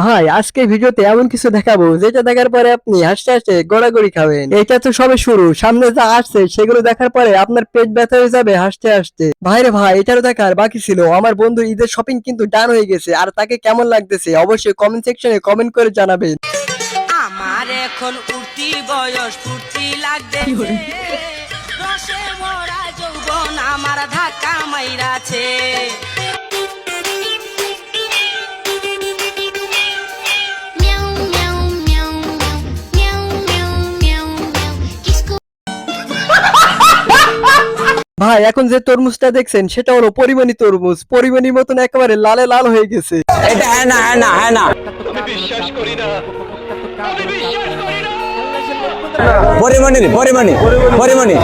ভাই আজকে ভিডিওতে এমন কিছু দেখাবো যেটা দেখার পরে আপনি হাসতে হাসতে গড়াগড়ি খাবেন। এটা তো সবে শুরু সামনে যা আসছে সেগুলো দেখার পরে আপনার পেট ব্যথা হয়ে যাবে হাসতে হাসতে। ভাই রে ভাই এটারও দেখার বাকি ছিল। আমার বন্ধু ঈদের শপিং কিন্তু ডান হয়ে গেছে আর তাকে কেমন লাগতেছে অবশ্যই কমেন্ট সেকশনে কমেন্ট করে জানাবেন। আমার এখন উঠতি বয়স ফুর্তি লাগবে রসে ভরা যৌবন আমার ধাক্কা মাইরাছে। ভাই এখন যে তরমুজটা দেখছেন সেটা হলো পরিমাণী তরমুজ। পরিমাণী মতন একেবারে লালে লাল হয়ে গেছে। পরিমণি, পরিমাণে পরিমাণে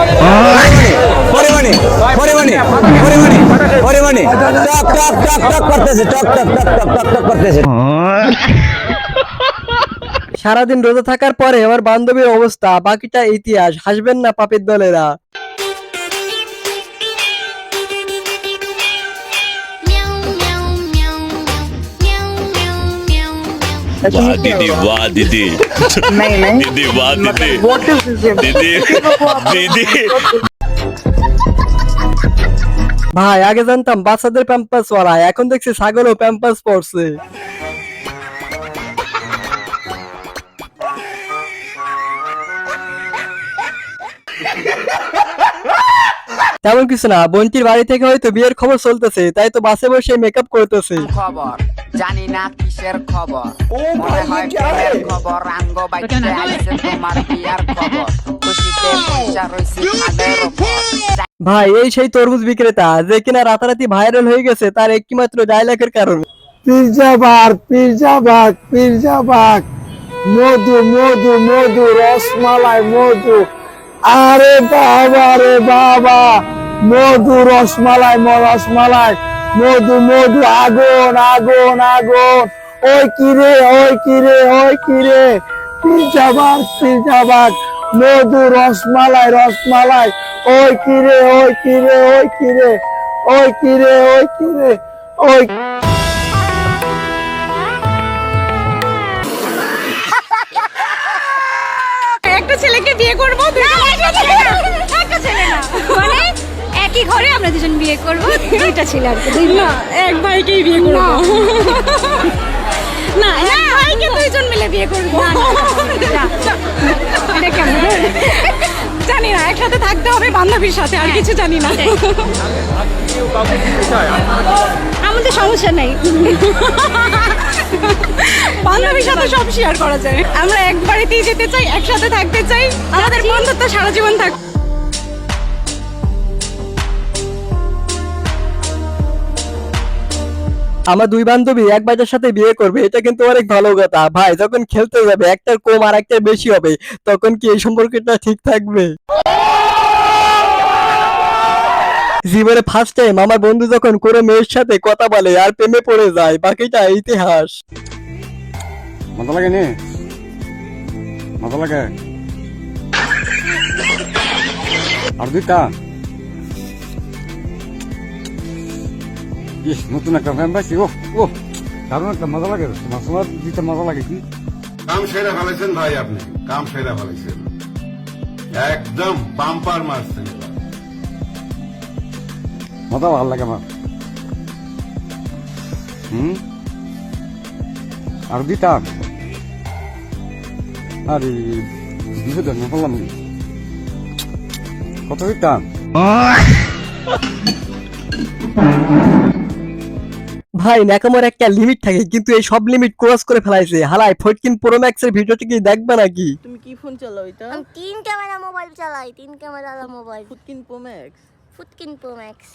পরিমাণে পরিমাণে পরিমাণে পরিমাণে টক টক টক টক করতেছে, টক টক টক টক টক টক করতেছে। সারাদিন রোজা থাকার পরে আমার বান্ধবীর অবস্থা, বাকিটা ইতিহাস, হাসবেন না পাপের দলেরা। वाह दीदी वाह दीदी दीदी वाह दीदी दीदी दीदी ভাই আগে জানতাম বাচ্চাদের প্যাম্পাস পরায় এখন দেখছি ছাগলও প্যাম্পাস পরছে তেমন কিছু না বোনটির বাড়ি থেকে হয়তো বিয়ের খবর চলতেছে তাই তো বাসে বসে মেকআপ করতেছে খবর জানি না কিসের খবর। মনে হয় প্রেমের খবর আঙ্গ বাইতে আইছে তোমার বিয়ার খবর। খুশিতে পয়সা রইছে খাদের উপর ভাই এই সেই তরমুজ বিক্রেতা যে কিনা রাতারাতি ভাইরাল হয়ে গেছে তার একমাত্র ডায়লগের কারণে। পিরজাবাগ পিরজাবাগ পিরজাবাগ মধু মধু মধু রসমালাই মধু। আরে বাবা রে বাবা। মধু রসমালাই ম- রসমালাই মধু মধু, আগুন আগুন আগুন। ওই কিরে ওই কিরে ওই কিরে পিজাবাগ পিজাবাগ মধু, রসমালাই রসমালাই। ওই কিরে ওই কিরে ওই কিরে ওই কিরে ওই কিরে ওই ঘরে আমরা দুজন বিয়ে করব দুইটা ছেলে আর কি না এক ভাইকেই বিয়ে করব না এক ভাইকে দুইজন মিলে বিয়ে করব এটা কেমন জানি না একসাথে থাকতে হবে বান্ধবীর সাথে আর কিছু জানি না আমাদের সমস্যা নাই বান্ধবীর সাথে সব শেয়ার করা যায় আমরা এক বাড়িতেই যেতে চাই একসাথে থাকতে চাই আমাদের বন্ধুত্ব সারা জীবন থাক আমার দুই বান্ধবী এক বাজার সাথে বিয়ে করবে, এটা কিন্তু অনেক ভালো কথা। ভাই, যখন খেলতে যাবে, একটার কম আর একটার বেশি হবে, তখন কি এই সম্পর্কটা ঠিক থাকবে? জীবনে ফার্স্ট টাইম আমার বন্ধু যখন কোনো মেয়ের সাথে কথা বলে আর প্রেমে পড়ে যায়, বাকিটা ইতিহাস। মজা লাগে মজা লাগে? আর দুইটা? ইস নতুন একটা ফ্যান পাইছি। ও ও দারুণ একটা মজা লাগে। তোমার সময় দিতে মজা লাগে কি? কাম সেরা ফেলেছেন ভাই আপনি। কাম সেরা ফেলেছেন। একদম বাম্পার মারছেন মজা ভালো লাগে আমার। হুম? আর দিতাম আরে তো না বললাম কি? কত দিতাম? ভাই ন্যাকামোর একটা লিমিট থাকে কিন্তু এই সব লিমিট ক্রস করে ফেলাইছে। হালাই ফোরটিন প্রো ম্যাক্সের ভিডিওটি কি দেখবে নাকি? তুমি কি ফোন চালাও এটা? আমি তিন ক্যামেরা মোবাইল চালাই তিন ক্যামেরা মোবাইল ফুটকিন প্রো ম্যাক্স ফুটকিন প্রো ম্যাক্স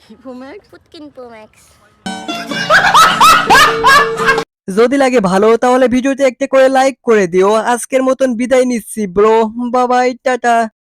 কি প্রো ম্যাক্স ফুটকিন প্রো ম্যাক্স যদি লাগে ভালো তাহলে ভিডিওতে একটা করে লাইক করে দিও। আজকের মতন বিদায় নিচ্ছি ব্রো বাবাই টাটা।